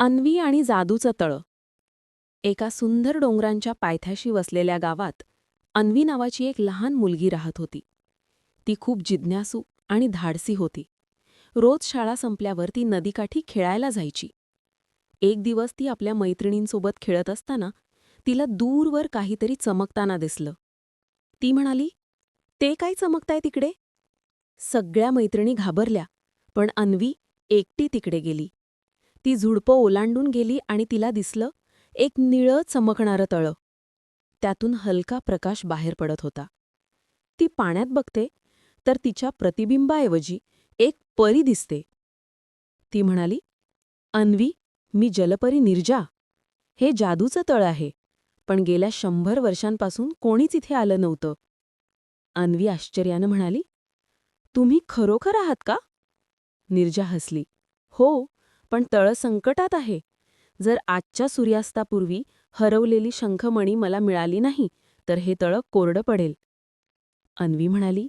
अन्वी आणि जादूचं तळं. एका सुंदर डोंगरांच्या पायथ्याशी वसलेल्या गावात अन्वी नावाची एक लहान मुलगी राहत होती. ती खूप जिज्ञासू आणि धाडसी होती. रोज शाळा संपल्यावर ती नदीकाठी खेळायला जायची. एक दिवस ती आपल्या मैत्रिणींसोबत खेळत असताना तिला दूरवर काहीतरी चमकताना दिसलं. ती म्हणाली ते काय चमकताय तिकडे? सगळ्या मैत्रिणी घाबरल्या पण अन्वी एकटी तिकडे गेली. ती झुडपं ओलांडून गेली आणि तिला दिसलं एक निळं चमकणारं तळं. त्यातून हलका प्रकाश बाहेर पडत होता. ती पाण्यात बघते तर तिच्या प्रतिबिंबाऐवजी एक परी दिसते. ती म्हणाली अन्वी मी जलपरी निर्जा. हे जादूचं तळ आहे पण गेल्या शंभर वर्षांपासून कोणीच इथे आलं नव्हतं. अन्वी आश्चर्यानं म्हणाली तुम्ही खरोखर आहात का? निर्जा हसली हो पण तळ संकटात आहे. जर आजच्या सूर्यास्तापूर्वी हरवलेली शंखमणी मला मिळाली नाही तर हे तळ कोरडं पडेल. अन्वी म्हणाली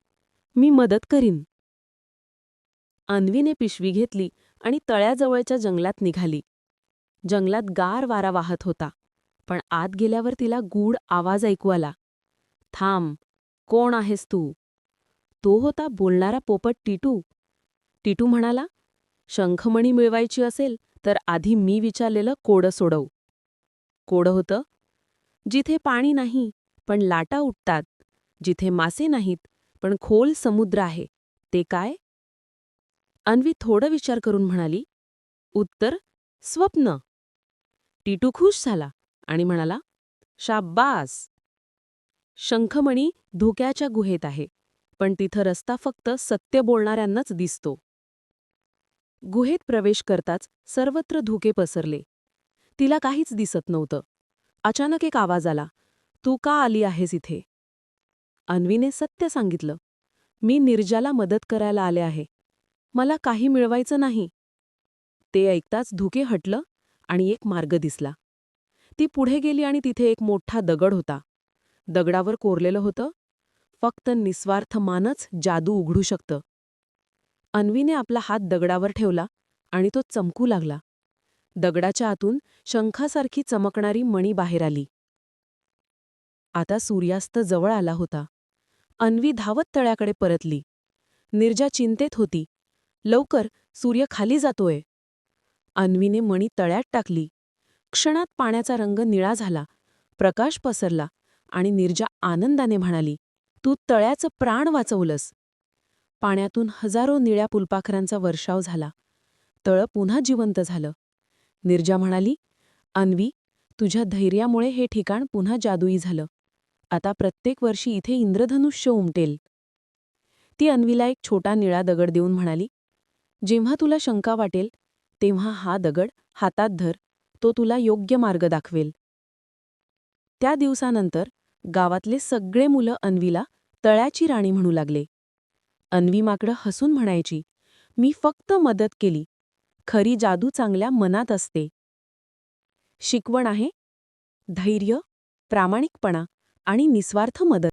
मी मदत करीन. अन्वीने पिशवी घेतली आणि तळ्याजवळच्या जंगलात निघाली. जंगलात गार वारा वाहत होता पण आत गेल्यावर तिला गूढ आवाज ऐकू आला. थांब कोण आहेस तू? तो होता बोलणारा पोपट टिटू. टिटू म्हणाला शंखमणी मिळवायची असेल तर आधी मी विचारलेलं कोडं सोडव. कोडं होतं जिथे पाणी नाही पण लाटा उठतात जिथे मासे नाहीत पण खोल समुद्र आहे ते काय? अन्वी थोडं विचार करून म्हणाली उत्तर स्वप्न. टिटू खुश झाला आणि म्हणाला शाब्बास. शंखमणी धोक्याच्या गुहेत आहे पण तिथं रस्ता फक्त सत्य बोलणाऱ्यांनाच दिसतो. गुहेत प्रवेश करताच सर्वत्र धुके पसरले. तिला काहीच दिसत नव्हतं. अचानक एक आवाज आला. तू का आली आहेस इथे? अन्वीने सत्य सांगितलं. मी निर्जाला मदत करायला आले आहे. मला काही मिळवायचं नाही. ते ऐकताच धुके हटलं आणि एक मार्ग दिसला. ती पुढे गेली आणि तिथे एक मोठा दगड होता. दगडावर कोरलेलं होतं. फक्त निस्वार्थ मानच जादू उघडू शकतं. अन्वीने आपला हात दगडावर ठेवला आणि तो चमकू लागला. दगडाच्या आतून शंखासारखी चमकणारी मणी बाहेर आली. आता सूर्यास्त जवळ आला होता. अन्वी धावत तळ्याकडे परतली. निर्जा चिंतेत होती. लवकर सूर्य खाली जातोय. अन्वीने मणी तळ्यात टाकली. क्षणात पाण्याचा रंग निळा झाला. प्रकाश पसरला आणि निर्जा आनंदाने म्हणाली तू तळ्याचं प्राण वाचवलंस. पाण्यातून हजारो निळ्या पुलपाखरांचा वर्षाव झाला. तळ पुन्हा जिवंत झालं. निर्जा म्हणाली अन्वी तुझ्या धैर्यामुळे हे ठिकाण पुन्हा जादुई झालं. आता प्रत्येक वर्षी इथे इंद्रधनुष्य उमटेल. ती अन्वीला एक छोटा निळा दगड देऊन म्हणाली जेव्हा तुला शंका वाटेल तेव्हा हा दगड हातात धर. तो तुला योग्य मार्ग दाखवेल. त्या दिवसानंतर गावातले सगळे मुलं अन्वीला तळ्याची राणी म्हणू लागले. अन्वी माकडं हसून म्हणायची मी फक्त मदत केली. खरी जादू चांगल्या मनात असते. शिकवण आहे? धैर्य प्रामाणिकपणा आणि निस्वार्थ मदत.